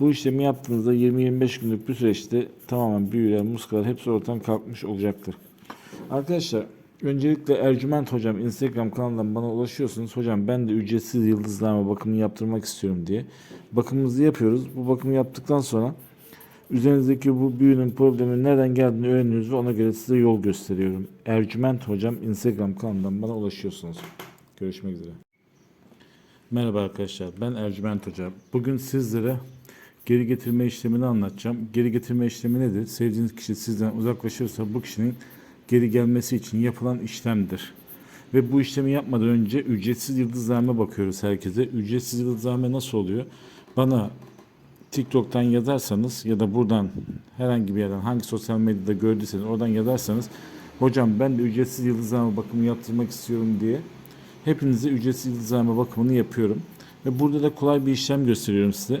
Bu işlemi yaptığınızda 20-25 günlük bir süreçte tamamen büyüler, muskalar hepsi ortadan kalkmış olacaktır. Arkadaşlar öncelikle Ercüment Hocam Instagram kanalından bana ulaşıyorsunuz. Hocam ben de ücretsiz yıldızlama bakımını yaptırmak istiyorum diye. Bakımımızı yapıyoruz. Bu bakımı yaptıktan sonra üzerinizdeki bu büyünün probleminin nereden geldiğini öğreniyoruz ve ona göre size yol gösteriyorum. Ercüment Hocam Instagram kanalından bana ulaşıyorsunuz. Görüşmek üzere. Merhaba arkadaşlar, ben Ercüment Hoca. Bugün sizlere geri getirme işlemini anlatacağım. Geri getirme işlemi nedir? Sevdiğiniz kişi sizden uzaklaşırsa bu kişinin geri gelmesi için yapılan işlemdir. Ve bu işlemi yapmadan önce ücretsiz yıldızlarına bakıyoruz herkese. Ücretsiz yıldızlarına nasıl oluyor? Bana TikTok'tan yazarsanız ya da buradan herhangi bir yerden hangi sosyal medyada gördüyseniz oradan yazarsanız hocam ben de ücretsiz yıldızlama bakımı yaptırmak istiyorum diye hepinize ücretsiz yıldızlama bakımını yapıyorum. Ve burada da kolay bir işlem gösteriyorum size.